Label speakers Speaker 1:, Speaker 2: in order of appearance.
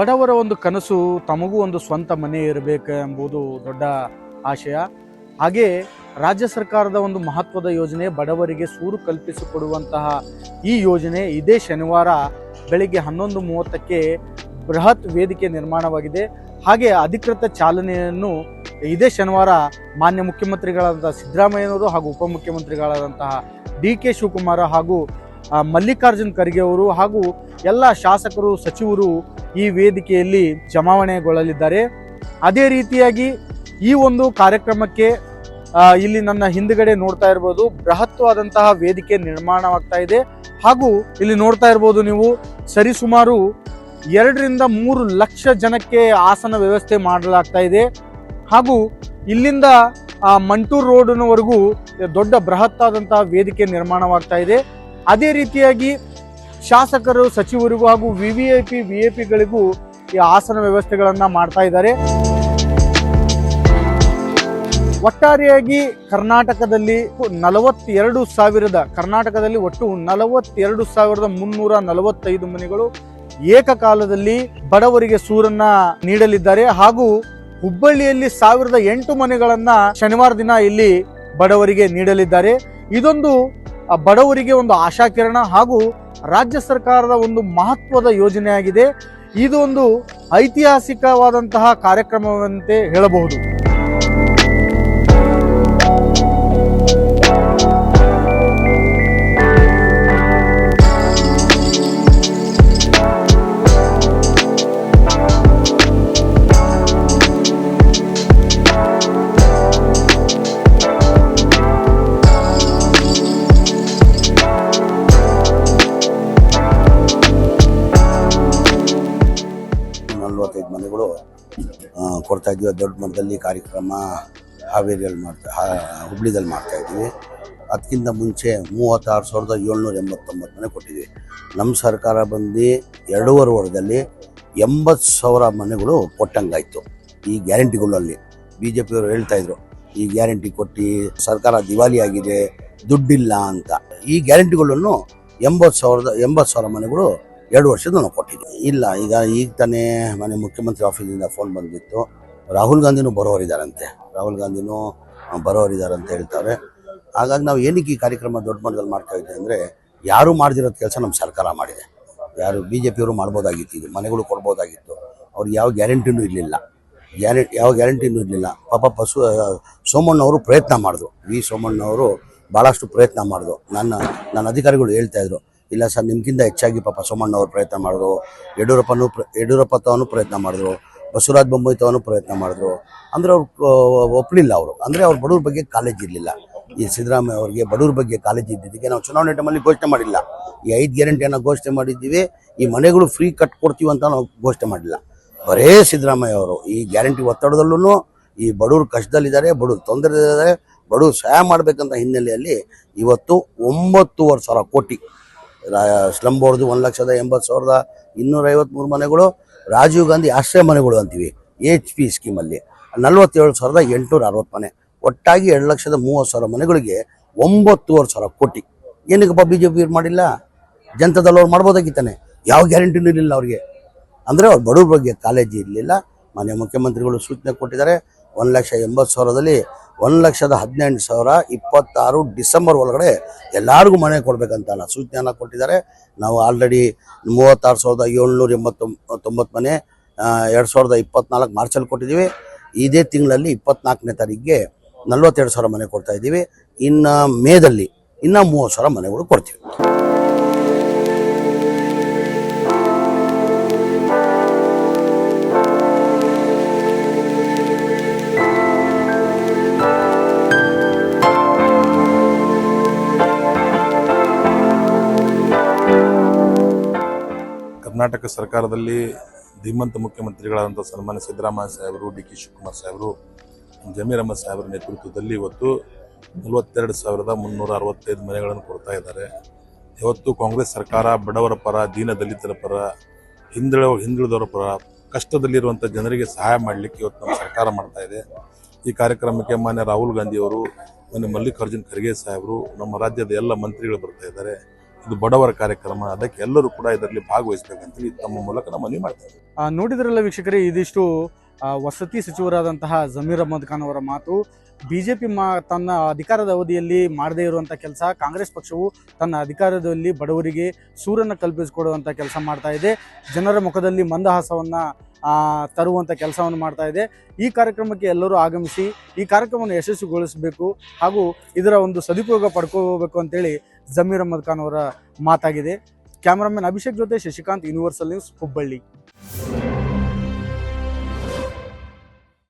Speaker 1: ಬಡವರ ಒಂದು ಕನಸು, ತಮಗೂ ಒಂದು ಸ್ವಂತ ಮನೆ ಇರಬೇಕು ಎಂಬುದು ದೊಡ್ಡ ಆಶಯ. ಹಾಗೆ ರಾಜ್ಯ ಸರ್ಕಾರದ ಒಂದು ಮಹತ್ವದ ಯೋಜನೆ, ಬಡವರಿಗೆ ಸೂರು ಕಲ್ಪಿಸಿಕೊಡುವಂತಹ ಈ ಯೋಜನೆ ಇದೇ ಶನಿವಾರ ಬೆಳಿಗ್ಗೆ ಹನ್ನೊಂದು ಮೂವತ್ತಕ್ಕೆ ಬೃಹತ್ ವೇದಿಕೆ ನಿರ್ಮಾಣವಾಗಿದೆ. ಹಾಗೆ ಅಧಿಕೃತ ಚಾಲನೆಯನ್ನು ಇದೇ ಶನಿವಾರ ಮಾನ್ಯ ಮುಖ್ಯಮಂತ್ರಿಗಳಾದಂತಹ ಸಿದ್ದರಾಮಯ್ಯನವರು ಹಾಗೂ ಉಪಮುಖ್ಯಮಂತ್ರಿಗಳಾದಂತಹ ಡಿ ಕೆ ಶಿವಕುಮಾರ ಹಾಗೂ ಮಲ್ಲಿಕಾರ್ಜುನ್ ಖರ್ಗೆ ಅವರು ಹಾಗೂ ಎಲ್ಲ ಶಾಸಕರು, ಸಚಿವರು ಈ ವೇದಿಕೆಯಲ್ಲಿ ಜಮಾವಣೆಗೊಳ್ಳಲಿದ್ದಾರೆ. ಅದೇ ರೀತಿಯಾಗಿ ಈ ಒಂದು ಕಾರ್ಯಕ್ರಮಕ್ಕೆ ಇಲ್ಲಿ ನನ್ನ ಹಿಂದುಗಡೆ ನೋಡ್ತಾ ಇರ್ಬೋದು, ಬೃಹತ್ವಾದಂತಹ ವೇದಿಕೆ ನಿರ್ಮಾಣವಾಗ್ತಾ ಇದೆ. ಹಾಗೂ ಇಲ್ಲಿ ನೋಡ್ತಾ ಇರ್ಬೋದು ನೀವು, ಸರಿಸುಮಾರು ಎರಡರಿಂದ ಮೂರು ಲಕ್ಷ ಜನಕ್ಕೆ ಆಸನ ವ್ಯವಸ್ಥೆ ಮಾಡಲಾಗ್ತಾ ಇದೆ. ಹಾಗೂ ಇಲ್ಲಿಂದ ಮಂಟೂರು ರೋಡ್ನವರೆಗೂ ದೊಡ್ಡ ಬೃಹತ್ತಾದಂತಹ ವೇದಿಕೆ ನಿರ್ಮಾಣವಾಗ್ತಾ ಇದೆ. ಅದೇ ರೀತಿಯಾಗಿ ಶಾಸಕರು, ಸಚಿವರಿಗೂ ಹಾಗೂ V V I P V A ಪಿಗಳಿಗೂ ಈ ಆಸನ ವ್ಯವಸ್ಥೆಗಳನ್ನು ಮಾಡ್ತಾ ಇದ್ದಾರೆ. ಒಟ್ಟಾರೆಯಾಗಿ ಕರ್ನಾಟಕದಲ್ಲಿ ನಲವತ್ತೆರಡು ಸಾವಿರದ, ಕರ್ನಾಟಕದಲ್ಲಿ ಒಟ್ಟು ನಲವತ್ತೆರಡು ಸಾವಿರದ ಮುನ್ನೂರ ನಲವತ್ತೈದು ಮನೆಗಳು ಏಕಕಾಲದಲ್ಲಿ ಬಡವರಿಗೆ ಸೂರನ್ನ ನೀಡಲಿದ್ದಾರೆ. ಹಾಗೂ ಹುಬ್ಬಳ್ಳಿಯಲ್ಲಿ ಸಾವಿರದ ಎಂಟು ಮನೆಗಳನ್ನ ಶನಿವಾರ ದಿನ ಇಲ್ಲಿ ಬಡವರಿಗೆ ನೀಡಲಿದ್ದಾರೆ. ಇದೊಂದು ಬಡವರಿಗೆ ಒಂದು ಆಶಾಕಿರಣ ಹಾಗೂ ರಾಜ್ಯ ಸರ್ಕಾರದ ಒಂದು ಮಹತ್ವದ ಯೋಜನೆಯಾಗಿದೆ. ಇದೊಂದು ಐತಿಹಾಸಿಕವಾದಂತಹ ಕಾರ್ಯಕ್ರಮವಂತೆ ಹೇಳಬಹುದು.
Speaker 2: ನಲ್ವತ್ತೈದು ಮನೆಗಳು ಕೊಡ್ತಾ ಇದ್ದೀವಿ. ದೊಡ್ಡ ಮಟ್ಟದಲ್ಲಿ ಕಾರ್ಯಕ್ರಮ ಹಾವೇರಿಯಲ್ಲಿ ಮಾಡ್ತಾ ಹುಬ್ಳಿದಲ್ಲಿ ಮಾಡ್ತಾ ಇದ್ದೀವಿ. ಅದಕ್ಕಿಂತ ಮುಂಚೆ ಮೂವತ್ತಾರು ಸಾವಿರದ ಏಳ್ನೂರ ಎಂಬತ್ತೊಂಬತ್ತು ಮನೆ ಕೊಟ್ಟಿದ್ವಿ ನಮ್ಮ ಸರ್ಕಾರ ಬಂದು ಎರಡೂವರೆ ವರ್ಷದಲ್ಲಿ ಎಂಬತ್ತು ಸಾವಿರ ಮನೆಗಳು ಕೊಟ್ಟಂಗಾಯ್ತು ಈ ಗ್ಯಾರಂಟಿಗಳಲ್ಲಿ. ಬಿ ಜೆ ಪಿಯವರು ಹೇಳ್ತಾ ಇದ್ರು, ಈ ಗ್ಯಾರಂಟಿ ಕೊಟ್ಟು ಸರ್ಕಾರ ದಿವಾಲಿ ಆಗಿದೆ, ದುಡ್ಡಿಲ್ಲ ಅಂತ. ಈ ಗ್ಯಾರಂಟಿಗಳನ್ನು ಎಂಬತ್ತು ಸಾವಿರದ, ಎಂಬತ್ತು ಸಾವಿರ ಮನೆಗಳು ಎರಡು ವರ್ಷದ ನಾವು ಕೊಟ್ಟಿದ್ವಿ. ಇಲ್ಲ, ಈಗ ಈಗ ತಾನೇ ಮನೆ ಮುಖ್ಯಮಂತ್ರಿ ಆಫೀಸಿಂದ ಫೋನ್ ಬಂದಿತ್ತು ರಾಹುಲ್ ಗಾಂಧಿನೂ ಬರೋರಿದ್ದಾರಂತೆ ರಾಹುಲ್ ಗಾಂಧಿನೂ ಅಂತ ಹೇಳ್ತಾರೆ. ಹಾಗಾಗಿ ನಾವು ಏನಕ್ಕೆ ಈ ಕಾರ್ಯಕ್ರಮ ದೊಡ್ಡ ಮಟ್ಟದಲ್ಲಿ ಮಾಡ್ತಾ ಇದ್ದೀವಿ ಅಂದರೆ ಯಾರು ಮಾಡ್ದಿರೋದು ಕೆಲಸ ನಮ್ಮ ಸರ್ಕಾರ ಮಾಡಿದೆ. ಯಾರು ಬಿ ಜೆ ಪಿಯವರು ಮಾಡ್ಬೋದಾಗಿತ್ತು, ಇದು ಮನೆಗಳು ಕೊಡ್ಬೋದಾಗಿತ್ತು. ಅವ್ರಿಗೆ ಯಾವ ಗ್ಯಾರಂಟಿನೂ ಇರಲಿಲ್ಲ. ಗ್ಯಾರಂಟಿ ಯಾವ ಗ್ಯಾರಂಟಿನೂ ಇರಲಿಲ್ಲ. ಪಾಪ ಪಶು ಸೋಮಣ್ಣವರು ಪ್ರಯತ್ನ ಮಾಡಿದ್ರು. ವಿ ಸೋಮಣ್ಣವರು ಭಾಳಷ್ಟು ಪ್ರಯತ್ನ ಮಾಡಿದ್ರು. ನನ್ನ ನನ್ನ ಅಧಿಕಾರಿಗಳು ಹೇಳ್ತಾ ಇದ್ರು ಇಲ್ಲ ಸರ್, ನಿಮ್ಗಿಂತ ಹೆಚ್ಚಾಗಿ ಪಾಪ ಸೋಮಣ್ಣವ್ರು ಪ್ರಯತ್ನ ಮಾಡಿದ್ರು. ಯಡಿಯೂರಪ್ಪನೂ ಪ್ರ ಯಡಿಯೂರಪ್ಪ ತಾವನು ಪ್ರಯತ್ನ ಮಾಡಿದ್ರು. ಬಸವರಾಜ ಬೊಮ್ಮಾಯಿ ತಾವನು ಪ್ರಯತ್ನ ಮಾಡಿದ್ರು. ಅಂದರೆ ಅವ್ರು ಒಪ್ಪಲಿಲ್ಲ ಅವರು. ಅಂದರೆ ಅವ್ರು ಬಡವ್ರ ಬಗ್ಗೆ ಕಾಲೇಜ್ ಇರಲಿಲ್ಲ. ಈ ಸಿದ್ದರಾಮಯ್ಯ ಅವರಿಗೆ ಬಡವ್ರ ಬಗ್ಗೆ ಕಾಲೇಜ್ ಇದ್ದಿದ್ದಕ್ಕೆ ನಾವು ಚುನಾವಣೆ ಟೈಮಲ್ಲಿ ಘೋಷಣೆ ಮಾಡಿಲ್ಲ. ಈ ಐದು ಗ್ಯಾರಂಟಿಯನ್ನು ಘೋಷಣೆ ಮಾಡಿದ್ದೀವಿ. ಈ ಮನೆಗಳು ಫ್ರೀ ಕಟ್ಕೊಡ್ತೀವಿ ಅಂತ ನಾವು ಘೋಷಣೆ ಮಾಡಿಲ್ಲ. ಬರೇ ಸಿದ್ದರಾಮಯ್ಯ ಅವರು, ಈ ಗ್ಯಾರಂಟಿ ಒತ್ತಡದಲ್ಲೂ ಈ ಬಡವ್ರು ಕಷ್ಟದಲ್ಲಿದ್ದಾರೆ, ಬಡವ್ರು ತೊಂದರೆ ಇದ್ದಾರೆ ಬಡವ್ರು ಸಹಾಯ ಮಾಡಬೇಕಂತ ಹಿನ್ನೆಲೆಯಲ್ಲಿ ಇವತ್ತು ಒಂಬತ್ತೂವರೆ ಸಾವಿರ ಕೋಟಿ ಸ್ಲಮ್ ಬೋರ್ಡ್ದು ಒಂದು ಲಕ್ಷದ ಎಂಬತ್ತು ಸಾವಿರದ ಇನ್ನೂರ ಐವತ್ತ್ಮೂರು ಮನೆಗಳು, ರಾಜೀವ್ ಗಾಂಧಿ ಆಶ್ರಯ ಮನೆಗಳು ಅಂತೀವಿ, ಎಚ್ ಪಿ ಸ್ಕೀಮಲ್ಲಿ. ನಲ್ವತ್ತೇಳು ಸಾವಿರದ ಎಂಟುನೂರ ಅರವತ್ತು ಮನೆ. ಒಟ್ಟಾಗಿ ಎರಡು ಲಕ್ಷದ ಮೂವತ್ತು ಸಾವಿರ ಮನೆಗಳಿಗೆ ಒಂಬತ್ತೂವರೆ ಸಾವಿರ ಕೋಟಿ. ಏನಕ್ಕಪ್ಪ ಬಿ ಜೆ ಪಿ ಮಾಡಿಲ್ಲ? ಜನತಾದಲ್ಲವ್ರು ಮಾಡ್ಬೋದಾಗಿತ್ತಾನೆ? ಯಾವ ಗ್ಯಾರಂಟಿನೂ ಇರಲಿಲ್ಲ ಅವ್ರಿಗೆ. ಅಂದರೆ ಅವ್ರು ಬಡವ್ರ ಬಗ್ಗೆ ಕಾಳಜಿ ಇರಲಿಲ್ಲ. ಮಾನ್ಯ ಮುಖ್ಯಮಂತ್ರಿಗಳು ಸೂಚನೆ ಕೊಟ್ಟಿದ್ದಾರೆ. ಒಂದು ಲಕ್ಷ ಎಂಬತ್ತು ಸಾವಿರದಲ್ಲಿ ಒಂದು ಲಕ್ಷದ ಹದಿನೆಂಟು ಸಾವಿರ ಇಪ್ಪತ್ತಾರು ಡಿಸೆಂಬರ್ ಒಳಗಡೆ ಎಲ್ಲರಿಗೂ ಮನೆ ಕೊಡಬೇಕಂತ ಸೂಚನೆಯನ್ನು ಕೊಟ್ಟಿದ್ದಾರೆ. ನಾವು ಆಲ್ರೆಡಿ ಮೂವತ್ತಾರು ಸಾವಿರದ ಏಳ್ನೂರ ಎಂಬತ್ತೊಂಬ ತೊಂಬತ್ತು ಮನೆ ಎರಡು ಸಾವಿರದ ಇಪ್ಪತ್ನಾಲ್ಕು ಮಾರ್ಚಲ್ಲಿ ಕೊಟ್ಟಿದ್ದೀವಿ. ಇದೇ ತಿಂಗಳಲ್ಲಿ ಇಪ್ಪತ್ನಾಲ್ಕನೇ ತಾರೀಕಿಗೆ ನಲ್ವತ್ತೆರಡು ಸಾವಿರ ಮನೆ ಕೊಡ್ತಾ ಇದ್ದೀವಿ. ಇನ್ನು ಮೇದಲ್ಲಿ ಇನ್ನೂ ಮೂವತ್ತು ಸಾವಿರ ಮನೆಗಳು ಕೊಡ್ತೀವಿ.
Speaker 3: ಕರ್ನಾಟಕ ಸರ್ಕಾರದಲ್ಲಿ ಧೀಮಂತ ಮುಖ್ಯಮಂತ್ರಿಗಳಾದಂಥ ಸನ್ಮಾನ್ಯ ಸಿದ್ದರಾಮಯ್ಯ ಸಾಹೇಬರು, ಡಿ ಕೆ ಶಿವಕುಮಾರ್ ಸಾಹೇಬರು ಜಮೀರ್ ಅಹಮದ್ ಸಾಹೇಬರ ನೇತೃತ್ವದಲ್ಲಿ ಇವತ್ತು ನಲವತ್ತೆರಡು ಸಾವಿರದ ಮುನ್ನೂರ ಅರವತ್ತೈದು ಮನೆಗಳನ್ನು ಕೊಡ್ತಾ ಇದ್ದಾರೆ. ಇವತ್ತು ಕಾಂಗ್ರೆಸ್ ಸರ್ಕಾರ ಬಡವರ ಪರ, ದೀನ ದಲಿತರ ಪರ ಹಿಂದುಳ ಹಿಂದುಳಿದವರ ಪರ ಕಷ್ಟದಲ್ಲಿರುವಂಥ ಜನರಿಗೆ ಸಹಾಯ ಮಾಡಲಿಕ್ಕೆ ಇವತ್ತು ನಮ್ಮ ಸರ್ಕಾರ ಮಾಡ್ತಾ ಇದೆ. ಈ ಕಾರ್ಯಕ್ರಮಕ್ಕೆ ಮಾನ್ಯ ರಾಹುಲ್ ಗಾಂಧಿಯವರು, ಮಾನ್ಯ ಮಲ್ಲಿಕಾರ್ಜುನ್ ಖರ್ಗೆ ಸಾಹೇಬರು, ನಮ್ಮ ರಾಜ್ಯದ ಎಲ್ಲ ಮಂತ್ರಿಗಳು ಬರ್ತಾ ಇದ್ದಾರೆ. ಇದು ಬಡವರ ಕಾರ್ಯಕ್ರಮ, ಅದಕ್ಕೆ ಎಲ್ಲರೂ ಕೂಡ ಇದರಲ್ಲಿ ಭಾಗವಹಿಸಬೇಕಂತೇಳಿ ತಮ್ಮ ಮೂಲಕ ನಾವು ಮನವಿ ಮಾಡ್ತೇವೆ
Speaker 1: ನೋಡಿದ್ರಲ್ಲ ವೀಕ್ಷಕರೇ, ಇದಿಷ್ಟು ವಸತಿ ಸಚಿವರಾದಂತಹ ಜಮೀರ್ ಅಹಮದ್ ಖಾನ್ ಅವರ ಮಾತು. ಬಿಜೆಪಿ ಮಾ, ತನ್ನ ಅಧಿಕಾರದ ಅವಧಿಯಲ್ಲಿ ಮಾಡದೇ ಇರುವಂಥ ಕೆಲಸ, ಕಾಂಗ್ರೆಸ್ ಪಕ್ಷವು ತನ್ನ ಅಧಿಕಾರದಲ್ಲಿ ಬಡವರಿಗೆ ಸೂರನ್ನು ಕಲ್ಪಿಸಿಕೊಡುವಂಥ ಕೆಲಸ ಮಾಡ್ತಾ ಇದೆ. ಜನರ ಮುಖದಲ್ಲಿ ಮಂದಹಾಸವನ್ನು ತರುವಂಥ ಕೆಲಸವನ್ನು ಮಾಡ್ತಾ ಇದೆ. ಈ ಕಾರ್ಯಕ್ರಮಕ್ಕೆ ಎಲ್ಲರೂ ಆಗಮಿಸಿ, ಈ ಕಾರ್ಯಕ್ರಮವನ್ನು ಯಶಸ್ವಿಗೊಳಿಸಬೇಕು ಹಾಗೂ ಇದರ ಒಂದು ಸದುಪಯೋಗ ಪಡ್ಕೋಬೇಕು ಅಂತೇಳಿ ಜಮೀರ್ ಅಹಮದ್ ಖಾನ್ ಅವರ ಮಾತಾಗಿದೆ. ಕ್ಯಾಮರಾಮನ್ ಅಭಿಷೇಕ್ ಜೊತೆ ಶಶಿಕಾಂತ್ ಯೂನಿವರ್ಸಲ್ ನ್ಯೂಸ್ ಹುಬ್ಬಳ್ಳಿ.